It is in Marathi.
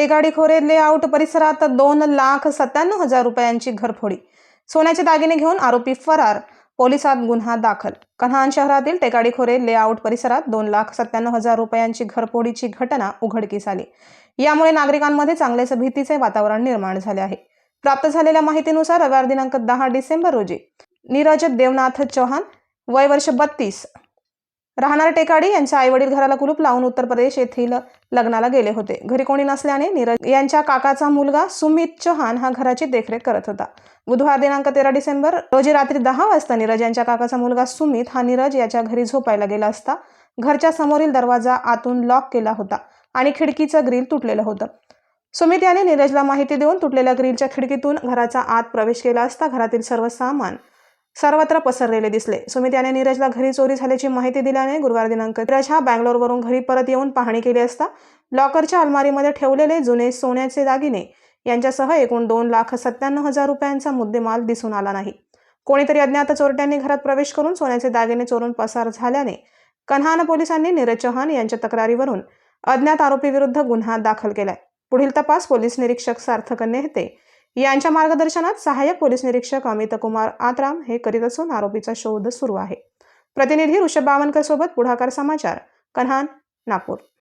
टेगाडीखोरे लेआउट परिसरात दोन लाख सत्त्याण्णव हजार रुपयांची घरफोडी. सोन्याचे दागिने घेऊन आरोपी फरार. पोलिसात गुन्हा दाखल. कन्हान शहरातील टेकाडीखोरे लेआउट परिसरात दोन लाख सत्त्याण्णव हजार रुपयांची घरफोडीची घटना उघडकीस आली. यामुळे नागरिकांमध्ये चांगलेच भीतीचे वातावरण निर्माण झाले आहे. प्राप्त झालेल्या माहितीनुसार रविवार दिनांक दहा डिसेंबर रोजी नीरज देवनाथ चौहान वय वर्ष बत्तीस राहणार टेकाडी यांच्या आईवडील घराला कुलूप लावून उत्तर प्रदेश येथील लग्नाला गेले होते. घरी कोणी नसल्याने नीरज यांच्या काकाचा मुलगा सुमित चौहान हा घराची देखरेख करत होता. बुधवार दिनांक तेरा डिसेंबर रोजी रात्री दहा वाजता नीरज यांच्या काकाचा मुलगा सुमित हा नीरज याच्या घरी झोपायला गेला असता घरच्या समोरील दरवाजा आतून लॉक केला होता आणि खिडकीचं ग्रिल तुटलेलं होतं. सुमित याने नीरजला माहिती देऊन तुटलेल्या ग्रिलच्या खिडकीतून घराचा आत प्रवेश केला असता घरातील सर्व सामान सर्वत्र पसरलेले दिसले. सुमित याने नीरजला घरी चोरी झाल्याची माहिती दिल्याने गुरुवार दिनांक नीरज हा बँगलोरवरून घरी परत येऊन पाहणी केली असता लॉकरच्या अलमारीमध्ये ठेवलेले जुने सोन्याचे दागिने यांच्यासह एकूण दोन लाख सत्त्याण्णव हजार रुपयांचा मुद्देमाल दिसून आला नाही. कोणीतरी अज्ञात चोरट्यांनी घरात प्रवेश करून सोन्याचे दागिने चोरून पसार झाल्याने कन्हान पोलिसांनी नीरज चौहान यांच्या तक्रारीवरून अज्ञात आरोपीविरुद्ध गुन्हा दाखल केलाय. पुढील तपास पोलीस निरीक्षक सार्थक नेहते यांच्या मार्गदर्शनात सहाय्यक पोलीस निरीक्षक अमित कुमार आत्राम हे करीत असून आरोपीचा शोध सुरू आहे. प्रतिनिधी ऋषभ बावनकर सोबत पुढाकार समाचार कन्हान नागपूर.